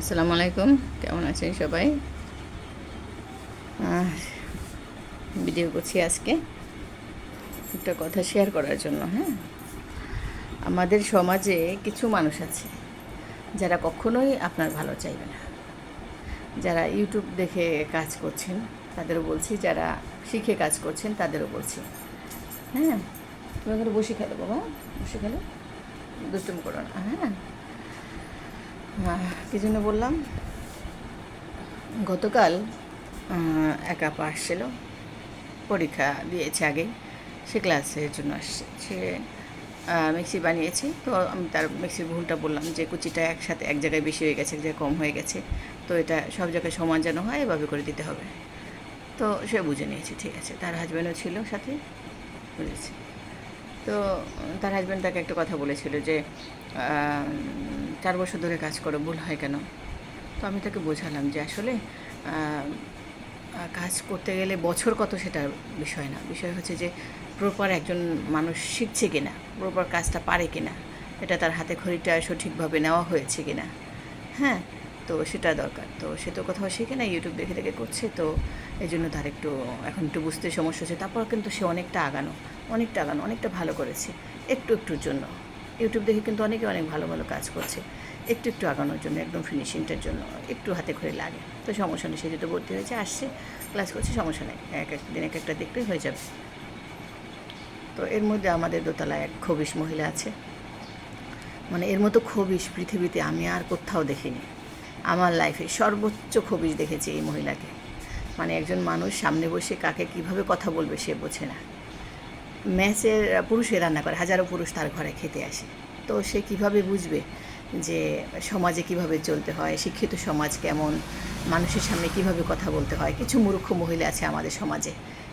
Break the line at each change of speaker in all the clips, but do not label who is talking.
আসসালামু আলাইকুম। কেমন আছেন সবাই? ভিডিও করছি আজকে। একটা কথা শেয়ার করার জন্য হ্যাঁ? আমাদের সমাজে কিছু মানুষ আছে, যারা কখনোই আপনার ভালো চাইবে না। যারা ইউটিউব দেখে কাজ করছেন, তাদেরও বলছি। যারা শিখে কাজ করছেন, তাদেরও বলছি। হ্যাঁ? তুমি ওখানে বসে খেলো বাবা, বসে খেলো। দুষ্টুম করো না হ্যাঁ? কী জন্য বললাম? গতকাল এক আপা আসছিল। পরীক্ষা দিয়েছে আগে। সে ক্লাসের জন্য আসছে। সে মিক্সি বানিয়েছে। তো আমি তার মিক্সির ভুলটা বললাম যে, কুচিটা একসাথে এক জায়গায় বেশি হয়ে গেছে, এক জায়গায় কম হয়ে গেছে। তো এটা সব জায়গায় সমান যেন হয়, এভাবে করে দিতে হবে। তো সে বুঝে নিয়েছে, ঠিক আছে। তার হাজব্যান্ডও ছিল সাথে, বুঝেছে। তো তার হাজব্যান্ড তাকে একটা কথা বলেছিল যে চার বছর ধরে কাজ করো, ভুল হয় কেন? তো আমি তাকে বোঝালাম যে আসলে কাজ করতে গেলে বছর কত সেটা বিষয় না। বিষয় হচ্ছে যে প্রপার একজন মানুষ শিখছে কিনা প্রপার কাজটা পারে কিনা, এটা তার হাতে খড়িটা সঠিকভাবে নেওয়া হয়েছে কিনা। হ্যাঁ তো সেটা দরকার। তো সে তো কোথাও শিখে না ইউটিউব দেখে দেখে করছে, তো এই জন্য তার একটু, এখন একটু বুঝতে সমস্যা হচ্ছে। তারপর কিন্তু সে অনেকটা আগানো। অনেকটা আগানো অনেকটা ভালো করেছে, একটু একটুর জন্য। ইউটিউব দেখে কিন্তু অনেকে অনেক ভালো ভালো কাজ করছে, একটু একটু আগানোর জন্য, একদম ফিনিশিংটার জন্য, একটু হাতে খড়ি লাগে। তো সমস্যা নেই সে যেহেতু ভর্তি হয়েছে, আসছে ক্লাস করছে, সমস্যা নেই, এক এক দিন, এক একটা দেখলেই হয়ে যাবে। তো এর মধ্যে আমাদের দোতলায় এক খবিশ মহিলা আছে। মানে এর মতো খবিশ পৃথিবীতে আমি আর কোথাও দেখিনি। আমার লাইফে সর্বোচ্চ খবিশ দেখেছি এই মহিলাকে। মানে একজন মানুষ সামনে বসে কাকে কীভাবে কথা বলবে সে বোঝে না। ম্যাচের পুরুষে রান্না করে, হাজারো পুরুষ তার ঘরে খেতে আসে। তো সে কীভাবে বুঝবে যে সমাজে কীভাবে চলতে হয়, শিক্ষিত সমাজ কেমন, মানুষের সামনে কীভাবে কথা বলতে হয়? কিছু মূর্খ মহিলা আছে আমাদের সমাজে।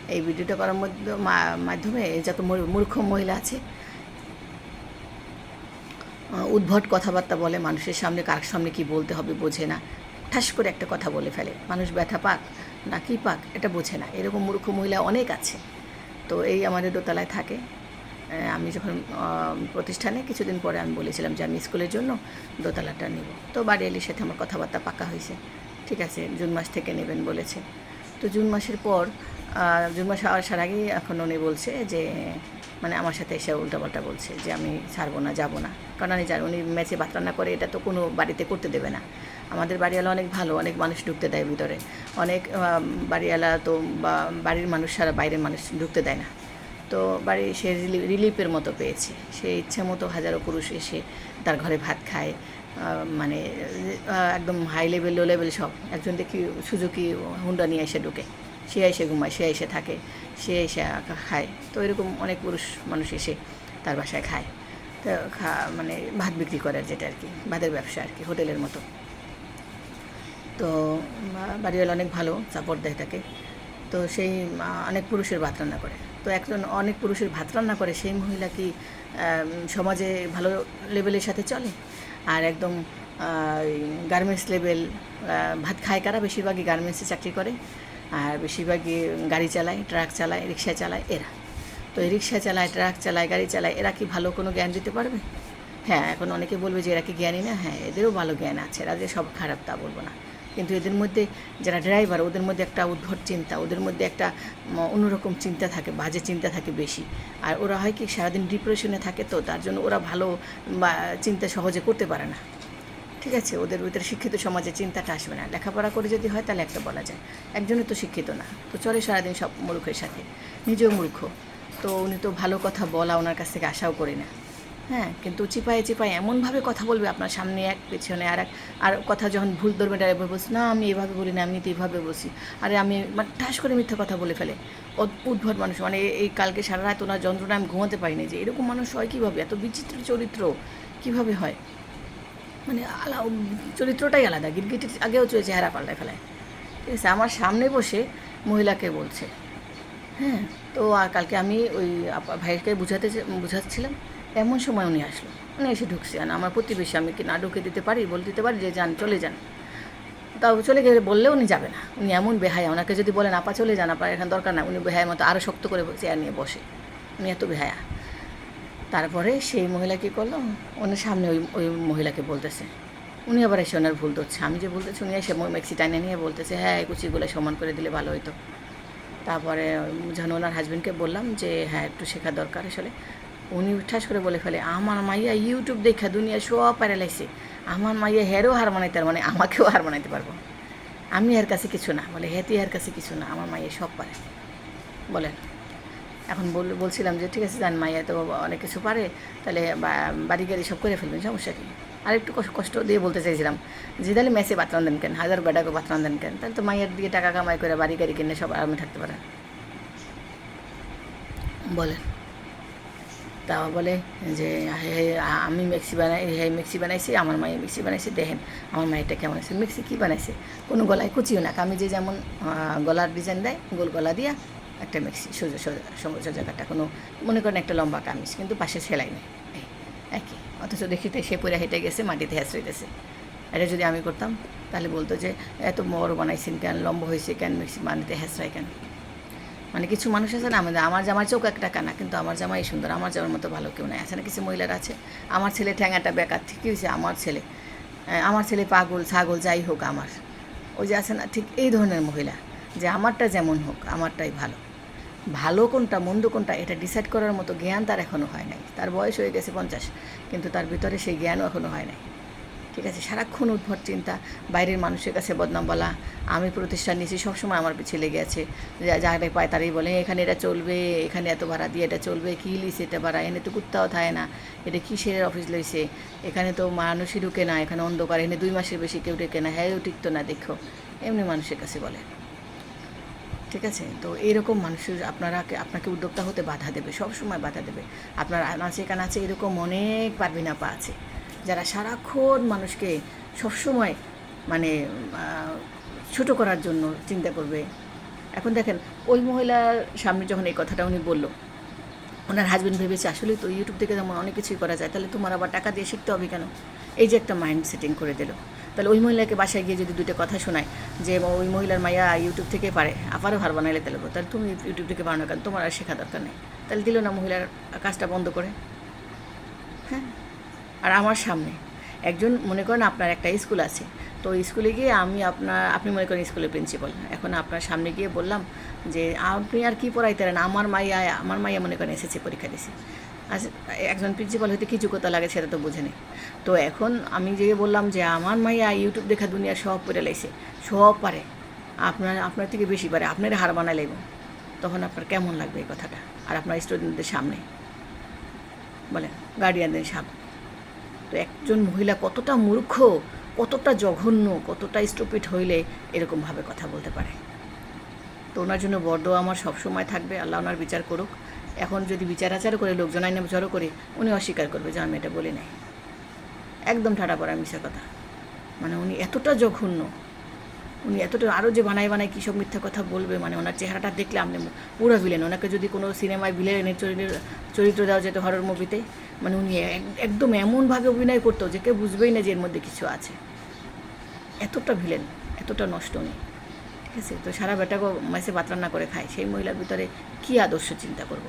এই ভিডিওটা করার মধ্যে মাধ্যমে যত মূর- মূর্খ মহিলা আছে উদ্ভট কথাবার্তা বলে, মানুষের সামনে কার সামনে কি বলতে হবে বোঝে না। ঠাস করে একটা কথা বলে ফেলে। মানুষ ব্যথা পাক না কি পাক এটা বোঝে না। এরকম মূর্খ মহিলা অনেক আছে। তো এই আমাদের দোতলায় থাকে। আমি যখন প্রতিষ্ঠানে কিছুদিন পরে আমি বলেছিলাম যে আমি স্কুলের জন্য দোতলাটা নেব। তো বাড়িয়ালির সাথে আমার কথাবার্তা পাকা হয়েছে। ঠিক আছে, জুন মাস থেকে নেবেন বলেছে। তো জুন মাসের পর জুন মাস আসার আগেই এখন উনি বলছে যে মানে আমার সাথে এসে উল্টাপাল্টা বলছে যে আমি ছাড়বো না, যাব না। কারণ আমি জানি উনি ম্যাচে ভাত রান্না করে, এটা তো কোনো বাড়িতে করতে দেবে না। আমাদের বাড়িওয়ালা অনেক ভালো, অনেক মানুষ ঢুকতে দেয় ভিতরে। অনেক বাড়িওয়ালা তো বা বাড়ির মানুষ ছাড়া বাইরের মানুষ ঢুকতে দেয় না। তো বাড়ি সে রিলি- রিলিফের মতো পেয়েছে। সে ইচ্ছে মতো হাজারো পুরুষ এসে তার ঘরে ভাত খায়। মানে একদম হাই লেভেল লো লেভেল সব। একজন দেখি সুজুকি হুন্ডা নিয়ে এসে ঢুকে। সে এসে ঘুমায়, সে এসে থাকে, সে এসে খায়। তো এরকম অনেক পুরুষ মানুষ এসে তার বাসায় খায়। তো খা মানে ভাত বিক্রি করে আর যেটা আর কি, ভাতের ব্যবসা আর কি, হোটেলের মতো। তো বাড়িওয়ালা অনেক ভালো সাপোর্ট দেয় তাকে। তো সেই অনেক পুরুষের ভাত রান্না করে। তো একজন অনেক পুরুষের ভাত রান্না করে, সেই মহিলা কি সমাজে ভালো লেভেলের সাথে চলে? আর একদম গার্মেন্টস লেভেল ভাত খায় কারা? বেশিরভাগই গার্মেন্টসে চাকরি করে। আর বেশিরভাগই গাড়ি চালায় ট্রাক চালায় রিক্সা চালায় এরা। তো এই রিক্সা চালায় ট্রাক চালায়, গাড়ি চালায়, এরা কি ভালো কোনো জ্ঞান দিতে পারবে? হ্যাঁ এখন অনেকে বলবে যে এরা কি জ্ঞানী না? হ্যাঁ এদেরও ভালো জ্ঞান আছে, এরা যে সব খারাপ তা বলব না। কিন্তু এদের মধ্যে যারা ড্রাইভার ওদের মধ্যে একটা উদ্ভট চিন্তা, ওদের মধ্যে একটা অন্যরকম চিন্তা থাকে, বাজে চিন্তা থাকে বেশি। আর ওরা হয় কি, সারাদিন ডিপ্রেশনে থাকে তো, তার জন্য ওরা ভালো চিন্তা সহজে করতে পারে না। ঠিক আছে? ওদের ভিতরে শিক্ষিত সমাজে চিন্তাটা আসবে না। লেখাপড়া করে যদি হয়, তাহলে একটা বলা যায়। একজনই তো শিক্ষিত না। তো চলে সারাদিন সব মূর্খের সাথে। নিজেও মূর্খ। তো উনি তো ভালো কথা বলা ওনার কাছ থেকে আশাও করি না। হ্যাঁ কিন্তু চিপায়ে চিপায়ে এমনভাবে কথা বলবে আপনার সামনে এক, পেছনে আর এক আর কথা যখন ভুল ধরবে এভাবে বলছি না, আমি এভাবে বলি না আমি তো এভাবে বলছি। আরে, আমি মানে ঠাস করে মিথ্যা কথা বলে ফেলে। উদ্ভট মানুষ মানে এই- কালকে সারা রাত ওনার যন্ত্রণা আমি ঘুমাতে পারিনি যে, এরকম মানুষ হয় কীভাবে? এত বিচিত্র চরিত্র, কীভাবে হয়? মানে আলা চরিত্রটাই আলাদা, গিরগিটির আগেও চলে চেহারা পাল্টায় ফেলায়। ঠিক আছে, আমার সামনে বসে মহিলাকে বলছে হ্যাঁ তো আর কালকে আমি ওই ভাইকে বুঝাতে বুঝাচ্ছিলাম এমন সময় উনি আসলো। উনি এসে ঢুকছে আর আমার প্রতিবেশী, আমি কি না ঢুকে দিতে পারি? বলে দিতে পারি যে, যান, চলে যান। তাও চলে গেলে বললে উনি যাবে না। উনি এমন বেহায়া, ওনাকে যদি বলেন, আপা, চলে যান, আপনার এখানে দরকার না উনি বেহায়ের মতো আরও শক্ত করে চেয়ার নিয়ে বসে। উনি এত বেহায়া। তারপরে সেই মহিলা কী করল? ওনার সামনে ওই ওই মহিলাকে বলতেছে। উনি আবার এসে ওনার ভুল ধরছে। আমি যে বলতেছি উনি এসে মেক্সি টাইনে নিয়ে বলতেছে হ্যাঁ কুচিগুলো সমান করে দিলে ভালো হতো তারপরে যখন ওনার হাজব্যান্ডকে বললাম যে হ্যাঁ একটু শেখা দরকার আসলে। উনি ঠাস করে বলে ফেলে, আমার মাইয়া ইউটিউব দেখা দুনিয়া সব পারে লাগছে আমার মাইয়া হেরও হার বানাইতে পারে মানে আমাকেও হার বানাইতে পারব। আমি এর কাছে কিছু না। বলে, হেতি এর কাছে কিছু না, আমার মাইয়া সব পারে বলেন। এখন বল, বলছিলাম যে, ঠিক আছে, জান মাইয়া তো অনেক কিছু পারে, তাহলে বাড়ি গাড়ি সব করে ফেলবেন, সমস্যা কি? আর একটু কষ্ট দিয়ে বলতে চাইছিলাম, যে, তাহলে মেসে বাতরান দেন কেন? হাজার বেটাকে বাতরান দেন কেন? তাহলে তো মাইয়ের দিকে টাকা কামাই করে বাড়ি গাড়ি কিনে সব আরামে থাকতে পারেন বলেন। তাও বলে যে আমি মিক্সি বানাই, হে, মিক্সি বানাইছি, আমার মায়ে মিক্সি বানাইছে, দেখেন আমার মায়েরটা কেমন আছে মিক্সি কী বানাইছে? কোনো গলায় কুচিও না আমি যে যেমন গলার ডিজাইন দেয়, গোল গলা দিয়া একটা মিক্সি, সোজা সোজা সোজা জায়গাটা, কোনো মনে করেন একটা লম্বা কামিজ, কিন্তু পাশে সেলাই নেই একই, অথচ দেখিতে সে পরে হেঁটে গেছে, মাটিতে হ্যাস হইতেছে এটা যদি আমি করতাম, তাহলে বলতো যে, এত বড় বানাইছেন কেন, লম্বা হয়েছে কেন, মিক্সি মাটিতে হ্যাসরাই কেন? মানে কিছু মানুষ আছে না, আমাদের আমার জামার চোখ একটা কানা, কিন্তু আমার জামাই সুন্দর, আমার জামার মতো ভালো কেউ নাই। আছে না কিছু মহিলার আছে? আমার ছেলে ঠ্যাঙাটা বেকার, ঠিকই হয়েছে, আমার ছেলে। আমার ছেলে পাগল, ছাগল, যাই হোক আমার। ওই যে আছে না, ঠিক এই ধরনের মহিলা, যে আমারটা যেমন হোক, আমারটাই ভালো। ভালো কোনটা, মন্দ কোনটা, এটা ডিসাইড করার মতো জ্ঞান তার এখনও হয় নাই। তার বয়স হয়ে গেছে পঞ্চাশ, কিন্তু তার ভিতরে সেই জ্ঞানও এখনও হয় নাই। ঠিক আছে, সারাক্ষণ উদ্ভট চিন্তা, বাইরের মানুষের কাছে বদনাম বলা। আমি প্রতিষ্ঠান নিয়েছি, সবসময় আমার পিছিয়ে লেগে আছে। যা- যারে পায় তারাই বলে, এখানে এটা চলবে, এখানে এত ভাড়া দিয়ে এটা চলবে, কী লিস এটা ভাড়া? এনে তো কুত্তাও থাকে না। এটা কিসের অফিস লইছে এখানে তো মানুষই ঢুকে না, এখানে অন্ধকার এনে দুই মাসের বেশি কেউ ঢুকে না। হ্যাঁ টিকতো না, দেখো। এমনি মানুষের কাছে বলে। ঠিক আছে? তো এইরকম মানুষের আপনারা আপনাকে উদ্যোক্তা হতে বাধা দেবে সব সময় বাধা দেবে। আপনার নাচে কানাচে এরকম অনেক পারবিনা পা আছে। যারা সারাক্ষণ মানুষকে সবসময় মানে ছোট করার জন্য চিন্তা করবে। এখন দেখেন, ওই মহিলার সামনে যখন এই কথাটা উনি বলল, ওনার হাজব্যান্ড ভেবেছে, আসলে তো ইউটিউব থেকে যেমন অনেক কিছুই করা যায়, তাহলে তোমার আবার টাকা দিয়ে শিখতে হবে কেন? এই যে একটা মাইন্ড সেটিং করে দিল। তাহলে ওই মহিলাকে বাসায় গিয়ে যদি দুটো কথা শোনায়, যে ওই মহিলার মাইয়া ইউটিউব থেকে পারে, আবারও ভার বানাইলে তাহলে তাহলে তুমি ইউটিউব থেকে পারো না কেন? তোমার আর শেখা দরকার নেই। তাহলে দিল না মহিলার কাজটা বন্ধ করে। হ্যাঁ? আর আমার সামনে। একজন মনে করেন আপনার একটা স্কুল আছে। তো স্কুলে গিয়ে আমি আপনার, আপনি মনে করেন স্কুলের প্রিন্সিপাল। এখন আপনার সামনে গিয়ে বললাম যে, আপনি আর কি পড়াইতে পারেন? আমার মাইয়া আমার মাইয়া মনে করেন এসেছে পরীক্ষা দিয়েছে আচ্ছা একজন প্রিন্সিপাল হতে কি যোগ্যতা লাগে সেটা তো বুঝে নেই। তো এখন আমি যে বললাম যে, আমার মাইয়া ইউটিউব দেখা দুনিয়া সব পড়ে লাইছে। সব পারে। আপনার আপনার থেকে বেশি পারে। আপনার হার বানাই লাগব তখন আপনার কেমন লাগবে এই কথাটা? আর আপনার স্টুডেন্টদের সামনে? বলেন গার্ডিয়ানদের সামনে। তো একজন মহিলা কতটা মূর্খ, কতটা জঘন্য, কতটা স্টুপিড হইলে এরকমভাবে কথা বলতে পারে। তো ওনার জন্য বড্ড আমার সবসময় থাকবে, আল্লাহ ওনার বিচার করুক। এখন যদি বিচার আচার করে, লোকজন আইনে জড়ো করে, উনি অস্বীকার করবে যে আমি এটা বলি নাই। একদম ঠাটা পড়া মিশা কথা। মানে উনি এতটা জঘন্য উনি এতটা আরও যে বানায় বানায় কী সব মিথ্যা কথা বলবে মানে ওনার চেহারাটা দেখলে আপনি পুরো ভিলেন ওনাকে যদি কোনো সিনেমায় ভিলেনের চরিত্র চরিত্র দেওয়া যেত হরর মুভিতে মানে উনি এক- একদম এমনভাবে অভিনয় করতো যে কেউ বুঝবেই না যে এর মধ্যে কিছু আছে। এতটা ভিলেন এতটা নষ্ট উনি। ঠিক আছে? তো সারা বেটাকে মাসে ভাত রান্না করে খায়। সেই মহিলার ভিতরে কী আদর্শ চিন্তা করব।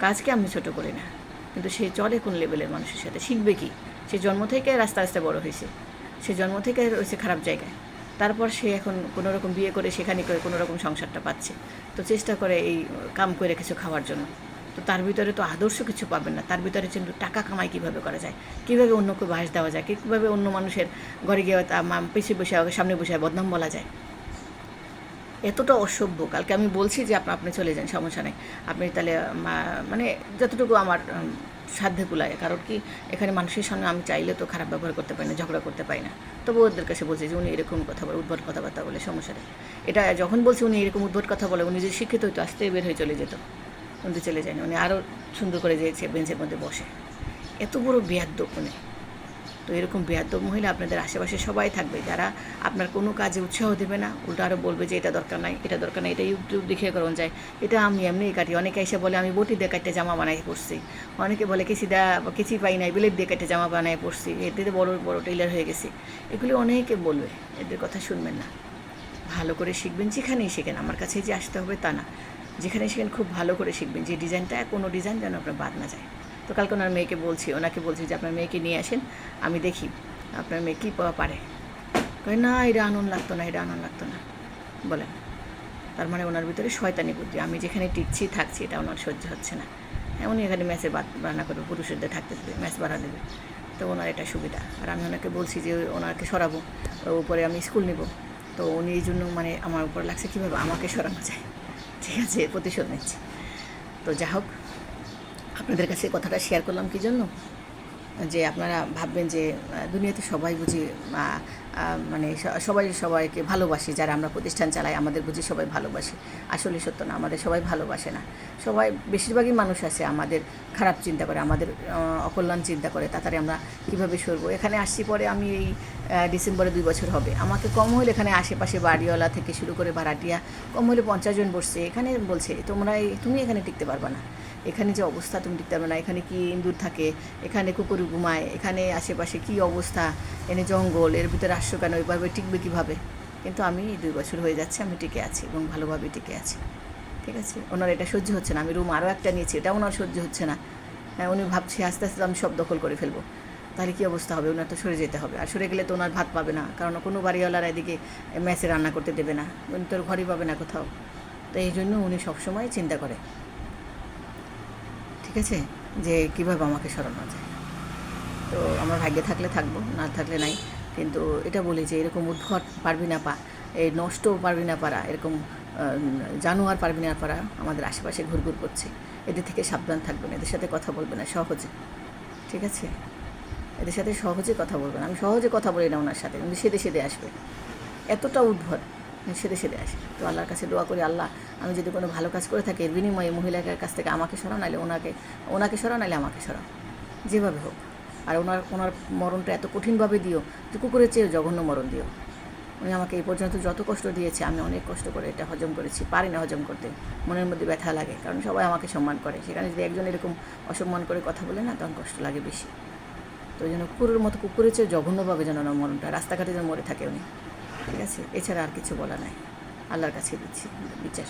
কাজকে আমি ছোট করি না। কিন্তু সে চলে কোন লেভেলের মানুষের সাথে? শিখবে কি? সে জন্ম থেকে রাস্তা রাস্তায় বড় হয়েছে। সে জন্ম থেকে রয়েছে খারাপ জায়গায়। তারপর সে এখন কোনো রকম বিয়ে করে সেখানে করে কোনো রকম সংসারটা পাচ্ছে। তো চেষ্টা করে এই কাম করে কিছু খাওয়ার জন্য। তো তার ভিতরে তো আদর্শ কিছু পাবেন না। তার ভিতরে কিন্তু টাকা কামাই কীভাবে করা যায়? কীভাবে অন্যকে বাস দেওয়া যায়? কীভাবে অন্য মানুষের ঘরে গিয়ে পিছিয়ে বসে সামনে বসে বদনাম বলা যায়? এতটা অসভ্য। কালকে আমি বলছি যে আপনি চলে যান, সমস্যা নেই। আপনি তাহলে মানে যতটুকু আমার সাধ্যে কুলায়। কারণ কি, এখানে মানুষের সামনে আমি চাইলে তো খারাপ ব্যবহার করতে পারি না, ঝগড়া করতে পারি না। তবু ওদের কাছে বলছি যে উনি এরকম কথা বলে, উদ্ভট কথাবার্তা বলে সমস্যা এটা যখন বলছি উনি এরকম উদ্ভট কথা বলে, উনি যে শিক্ষিত হইতো, আসতে বের হয়ে চলে যেত। উনি চলে যায়নি। উনি আরও সুন্দর করে যেয়েছে বেঞ্চের মধ্যে বসে। এত বড় বেয়াদ্দ উনি। তো এরকম বেয়াদ্দ মহিলা আপনাদের আশেপাশে সবাই থাকবে, যারা আপনার কোনো কাজে উৎসাহ দেবে না, উল্টো আরও বলবে যে এটা দরকার নাই, এটা দরকার নাই, এটা ইউটিউব দেখে করুন যায়। এটা আমি এমনিই কাটি, অনেকে এসে বলে আমি বটি দিয়ে কাটতে জামা বানাই পড়ছি অনেকে বলে কেসি দা, কেচি পাই নাই বিলেট দিয়ে কাটতে জামা বানাই পড়ছি এতে বড় বড় টেইলার হয়ে গেছি। এগুলি অনেকে বলবে, এদের কথা শুনবেন না। ভালো করে শিখবেন, যেখানেই শেখেন, আমার কাছে যে আসতে হবে তা না। যেখানে শিখেন, খুব ভালো করে শিখবেন, যে ডিজাইনটা, কোনো ডিজাইন যেন আপনার বাদ না যায়। তো কালকে ওনার মেয়েকে বলছি, ওনাকে বলছি যে আপনার মেয়েকে নিয়ে আসেন, আমি দেখি আপনার মেয়ে কী পাওয়া পারে। কয়, না, এটা আনন্দ লাগতো না, এটা আনন্দ লাগতো না। বলেন। তার মানে ওনার ভিতরে শয়তানি বুদ্ধি। আমি যেখানে টিকছি, থাকছি, এটা ওনার সহ্য হচ্ছে না। হ্যাঁ উনি এখানে ম্যাচে বাদ, রান্না করবে পুরুষদের থাকতে দেবে, ম্যাচ বাড়া দেবে। তো ওনার এটা সুবিধা। আর আমি ওনাকে বলছি যে ওনাকে সরাবো উপরে আমি স্কুল নিব। তো উনি এই জন্য মানে আমার উপর লাগছে, কীভাবে আমাকে সরানো যায়? ঠিক আছে, প্রতিশোধ নিচ্ছি। তো যা হোক আপনাদের কাছে কথাটা শেয়ার করলাম কি জন্য? যে আপনারা ভাববেন যে দুনিয়াতে সবাই বুঝি মানে সবাই সবাইকে ভালোবাসি, যারা আমরা প্রতিষ্ঠান চালাই, আমাদের বুঝি সবাই ভালোবাসি। আসলে সত্য না, আমাদের সবাই ভালোবাসে না। সবাই, বেশিরভাগই মানুষ আছে, আমাদের খারাপ চিন্তা করে, আমাদের অকল্যাণ চিন্তা করে, তাড়াতাড়ি আমরা কীভাবে সরবো? এখানে আসছি পরে আমি এই ডিসেম্বরে দুই বছর হবে। আমাকে কম হলে এখানে আশেপাশে বাড়িওয়ালা থেকে শুরু করে ভাড়াটিয়া, কম হলে পঞ্চাশ জন বসছে। এখানে বলছে, তোমরা তুমি এখানে টিকতে পারবে না। এখানে যে অবস্থা তুমি টিকতে পারবে না, এখানে কি ইন্দুর থাকে, এখানে কুকুর ঘুমায়, এখানে আশেপাশে কি অবস্থা, এনে জঙ্গল, এর ভিতরে আসছো কেন এভাবে টিকবে কীভাবে? কিন্তু আমি দুই বছর হয়ে যাচ্ছে, আমি টিকে আছি এবং ভালোভাবে টিকে আছি। ঠিক আছে? ওনার এটা সহ্য হচ্ছে না, আমি রুম আরও একটা নিয়েছি এটা ওনার সহ্য হচ্ছে না। হ্যাঁ উনি ভাবছে আস্তে আস্তে আমি সব দখল করে ফেলব। তাহলে কী অবস্থা হবে? ওনার তো সরে যেতে হবে। আর সরে গেলে তো ওনার ভাত পাবে না, কারণ কোনো বাড়িওয়ালার এদিকে মেসে রান্না করতে দেবে না। উনি তোর ঘরই পাবে না কোথাও। তো এই জন্য উনি সবসময় চিন্তা করে। ঠিক আছে? যে কীভাবে আমাকে সরানো যায়। তো আমার ভাগ্যে থাকলে থাকব, না থাকলে নাই। কিন্তু এটা বলি যে এরকম উদ্ভট পারবি না পা, এই নষ্ট পারবি না পারা, এরকম জানোয়ার পারবি না পারা আমাদের আশেপাশে ঘুরঘুর করছে। এদের থেকে সাবধান থাকবেন, এদের সাথে কথা বলবে না, সহজে। ঠিক আছে? এদের সাথে সহজে কথা বলবেন। আমি সহজে কথা বলি না ওনার সাথে কিন্তু সেদে সেদে আসবে। এতটা উদ্ভট। সেদে সেদে আসে। তো আল্লাহর কাছে দোয়া করি, আল্লাহ, আমি যদি কোনো ভালো কাজ করে থাকি বিনিময়ে মহিলাটার কাছ থেকে আমাকে সরাও, নাহলে ওনাকে ওনাকে সরাও, নাহলে আমাকে সরাও। যেভাবে হোক। আর ওনার ওনার মরণটা এত কঠিনভাবে দিও যে কুকুরের চেয়ে জঘন্য মরণ দিও। উনি আমাকে এই পর্যন্ত যত কষ্ট দিয়েছে, আমি অনেক কষ্ট করে এটা হজম করেছি। পারি না হজম করতে। মনের মধ্যে ব্যথা লাগে, কারণ সবাই আমাকে সম্মান করে। সেখানে যদি একজন এরকম অসম্মান করে কথা বলে না, তখন কষ্ট লাগে বেশি। তো ওই জন্য কুকুরের মতো কুকুরের চেয়ে জঘন্যভাবে যেন ওনার মরণটা, রাস্তাঘাটে যেন মরে থাকে উনি। ঠিক আছে? এছাড়া আর কিছু বলা নাই। আল্লাহর কাছে দিচ্ছি, বিচার।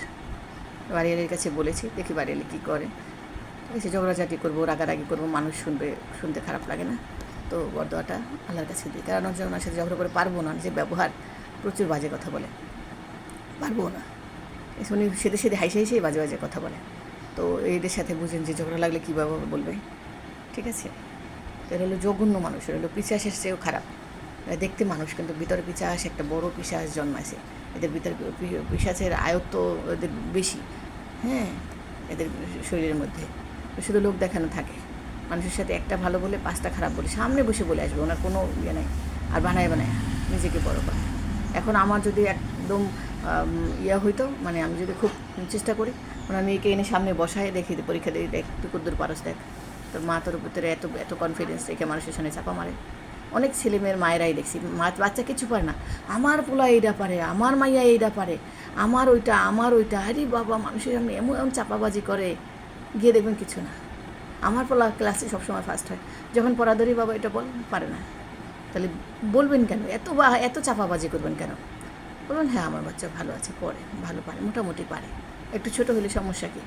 বাড়িয়ালির কাছে বলেছি, দেখি বাড়িয়ালি কী করে। ঠিক আছে, ঝগড়াঝাটি করব, রাগারাগি করব, মানুষ শুনবে, শুনতে খারাপ লাগে না। তো বরদোয়াটা আল্লাহর কাছে দিই। কারণ ওনার সাথে ঝগড়া করে পারব না যে ব্যবহার প্রচুর বাজে কথা বলে। পারব না। উনি সেদে সেদে হাইসে হাইসেই বাজে বাজে কথা বলে। তো এদের সাথে বুঝেন যে ঝগড়া লাগলে কীভাবে বলবে? ঠিক আছে? এরা হলো জঘন্য মানুষ, এরা হলো পিসাসের চেয়েও খারাপ। দেখতে মানুষ, কিন্তু ভিতরে পিসাস একটা বড় পিসাস জন্মাইছে। এদের ভিতরে পি- পিশাচের আয়ত্ত এদের বেশি হ্যাঁ এদের শরীরের মধ্যে। শুধু লোক দেখানো থাকে। মানুষের সাথে একটা ভালো বলে, পাঁচটা খারাপ বলে, সামনে বসে বলে আসবে, ওনার কোনো ইয়ে নেই, আর বানায় বানায় নিজেকে বড় করে। এখন আমার যদি একদম ইয়া হইতো মানে আমি যদি খুব চেষ্টা করি, ওনার মেয়েকে এনে সামনে বসায় দেখি পরীক্ষা দিয়ে দেখ, তুই কদ্দুর পারস দেখ। তোর মা তোর ভিতরে এত এত কনফিডেন্স রেখে মানুষের সামনে চাপা মারে। অনেক ছেলেমেয়ের মায়েরাই দেখছি। বাচ্চা কিছু পারে না। আমার পোলা এইটা পারে, আমার মাইয়া এইটা পারে, আমার ওইটা আমার ওইটা। আরে বাবা, মানুষের সামনে এমন এমন চাপাবাজি করে, গিয়ে দেখবেন কিছু না। আমার পোলা ক্লাসে সবসময় ফার্স্ট হয়। যখন পড়াধরি বাবা এটা বল পারে না। তাহলে বলবেন কেন? এত বা, এত চাপাবাজি করবেন কেন? বলবেন হ্যাঁ আমার বাচ্চা ভালো আছে, পড়ে, ভালো পারে, মোটামুটি পারে। একটু ছোট হলে সমস্যা কী?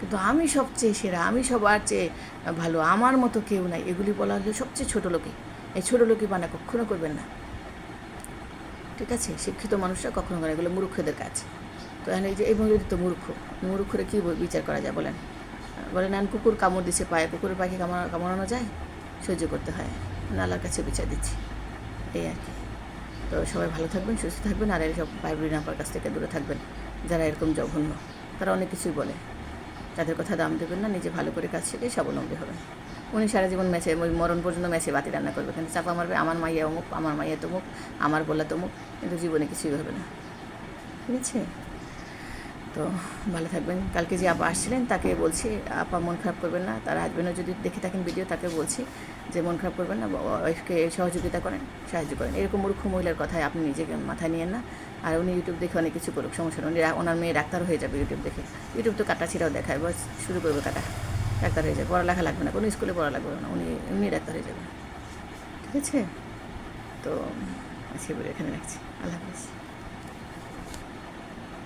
কিন্তু আমি সবচেয়ে সেরা, আমি সবার চেয়ে ভালো, আমার মতো কেউ নাই। এগুলি বলা হলে সবচেয়ে ছোটো লোকে। এই ছোটো লোকই বানা কখনো করবেন না। ঠিক আছে? শিক্ষিত মানুষরা কখনো করে এগুলো মূর্খদের কাজ। তো এখন এই যে, এই মহিলাটি তো মূর্খ। মূর্খরে কী বিচার করা যায় বলেন? বলেন আন কুকুর কামড় দিছে পায়ে, কুকুরের পাখি কামড়, কামড়ানো যায়? সহ্য করতে হয়। আল্লাহর কাছে বিচার দিচ্ছি। এই আর কি। তো সবাই ভালো থাকবেন, সুস্থ থাকবেন, আর এইসব পাইবরি নাপার কাছ থেকে দূরে থাকবেন। যারা এরকম জঘন্য, তারা অনেক কিছুই বলে। তাদের কথা দাম দেবেন না, নিজে ভালো করে কাজ শিখে স্বাবলম্বী হবেন। উনি সারা জীবন ম্যাচে, ওই মরণ পর্যন্ত ম্যাচে বাতি রান্না করবে। কিন্তু চাপা মারবে, আমার মাইয়া অমুক, আমার মাইয়া তমুক, আমার বলা তমুক, কিন্তু জীবনে কিছুই হবে না। ঠিক আছে তো ভালো থাকবেন। কালকে যে আপা আসছিলেন, তাকে বলছি, আপা মন খারাপ করবেন না, তার হাজবেন্ডও যদি দেখে থাকেন ভিডিও তাকে বলছি যে মন খারাপ করবেন না ওয়াইফকে সহযোগিতা করেন, সাহায্য করেন। এরকম মূর্খ মহিলার কথায় আপনি নিজেকে মাথায় নিয়েন না। আর উনি ইউটিউব দেখে অনেক কিছু করুক, সমস্যা উনি ওনার মেয়ে ডাক্তার হয়ে যাবে ইউটিউব দেখে। ইউটিউব তো কাটা ছিঁড়াও দেখায়, বস শুরু করবে কাটা। ডাক্তার হয়ে যাবে, পড়ালেখা লাগবে না, কোনো স্কুলে পড়া লাগবে না, উনি এমনি ডাক্তার হয়ে যাবে। ঠিক আছে? তো, আজকে এখানে রাখছি। আল্লাহ হাফিজ।